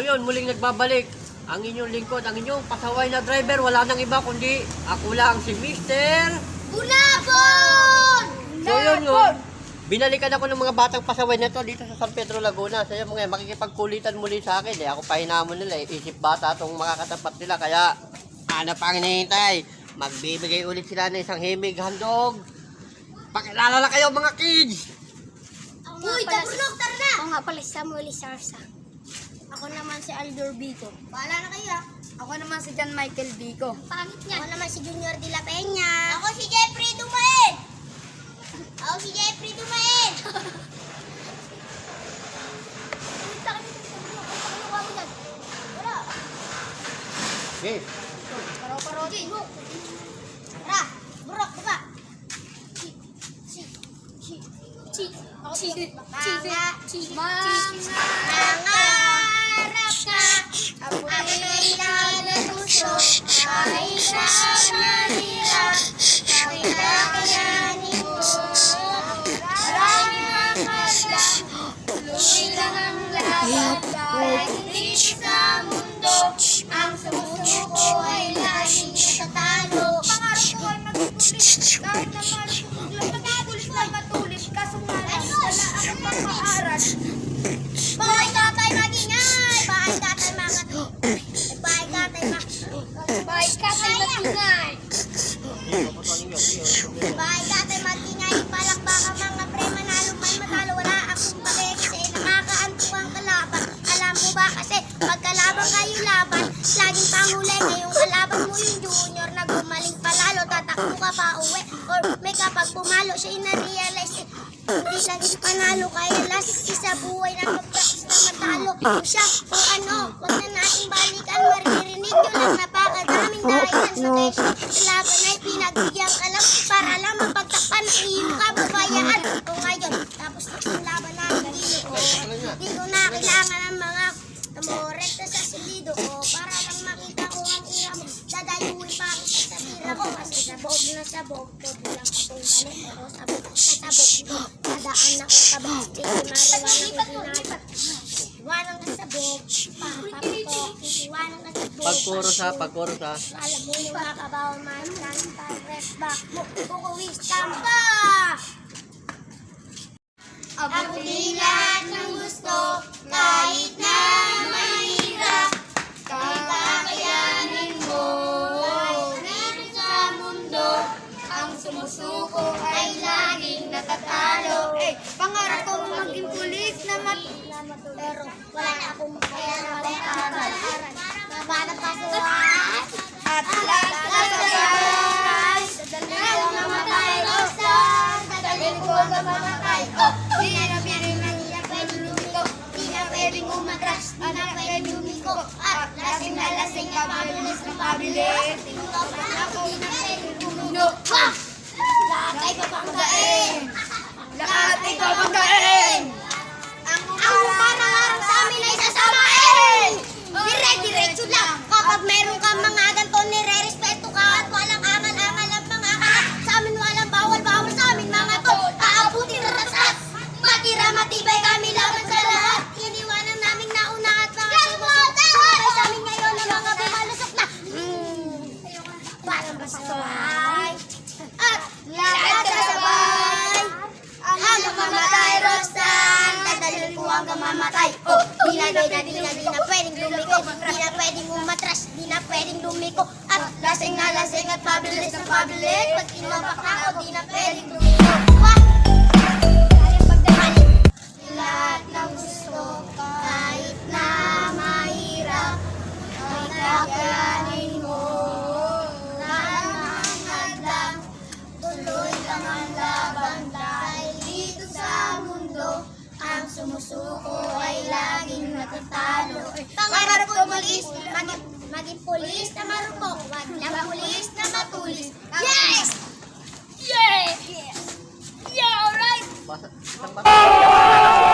ngayon, muling nagbabalik ang inyong lingkod, ang inyong pasaway na driver. Wala nang iba kundi ako lang si Mister. Bunabon! So yun nga, binalikan ako ng mga batang pasaway na to dito sa San Pedro Laguna. Saya mga makikipagkulitan muli sa akin. Eh, ako pahinamon nila. Eh. Isip bata itong makakatapat nila. Kaya, ano pang hinihintay? Magbibigay ulit sila ng isang himig handog. Pakilala na kayo mga kids! Uy, tabunok, tara na! Ako nga pala si Samuel Isarsa. Ako naman si Aldor Bico. Bahala na kayo ah. Ako naman si John Michael Bico. Pangit niya. Ako naman si Junior de la Peña. Ako si Jeffrey Dumain. Ako si Jeffrey Dumain. Wala. Okay. Paro-paro. Tara, burok, diba? Si, si, si, ako si, mga, Mangarap matulis kaso nga lang wala akong pang-aaral. Bahay tatay magingay! Bahay tatay mga... Bahay tatay ma... Bahay tatay magingay! Bahay tatay magingay! Palakpakan mga pre, man matalo. Wala akong pake kasi nakakaantok ang kalaban. Alam mo ba kasi pagkalaban kayo laban, laging panghuli ngayong kalaban mo yung junior na gumaling palalo. Tatakbo ka pa or may kapag pumalo siya na-realize eh, hindi siya panalo kaya last sa buhay na mag-practice na matalo siya o ano wag na natin balikan maririnig nyo lang napakadaming laban ay pinagbigyan ka lang para lang mapagtakpan ang iyong kababayaan o ngayon tapos na ang laban natin dito o di ko na kailangan ng mga Amorekta sa solido o para lang makita ko ang ira mo dadayuin pa kita sa tira mo kasi sabog na sabog todo lang akong galit pero sabog na sabog dadaan ako sabog di ko sa, pagkuro sa. alam mo yung makabaw man lang back mo kukuwis tamba ako di lahat ng gusto kahit na mahirap kakayanin mo. Dito sa mundo ang sumusuko ay laging natatalo. Eh, pangarap ko maging pulis na mat... pero wala akong kaya na pag-aral para pasuhan At lahat na sabay Dadalhin ko mamatay. Rosa Dadalhin ko mamatay. Oh, di na pwedeng nandiyan pwedeng lumiko Di na pwedeng umatras Di na pwedeng lumiko At lasing na lasing ka Pabilis na pabilis Tingko pa ako Di na pwedeng tumuno Ha! Lahat ay papanggain Di na, di na, pwedeng lumiko. Di na pwedeng umatras. Di na pwedeng lumiko. At lasing na lasing at pabilis na pabilis. Pag inuwapak na ako, di na pwedeng lumiko. Wah! Lahat gusto, kahit na mahirap, ay kakayanin mo. Lahat ng hadlang, Tuloy lang ang laban mundo ang sumusuko ay laging natatalo. Pangarap ko maging, maging, maging pulis na marupok, wag lang pulis na matulis. Yes! Yes! Yeah, alright! Basa, isang basa.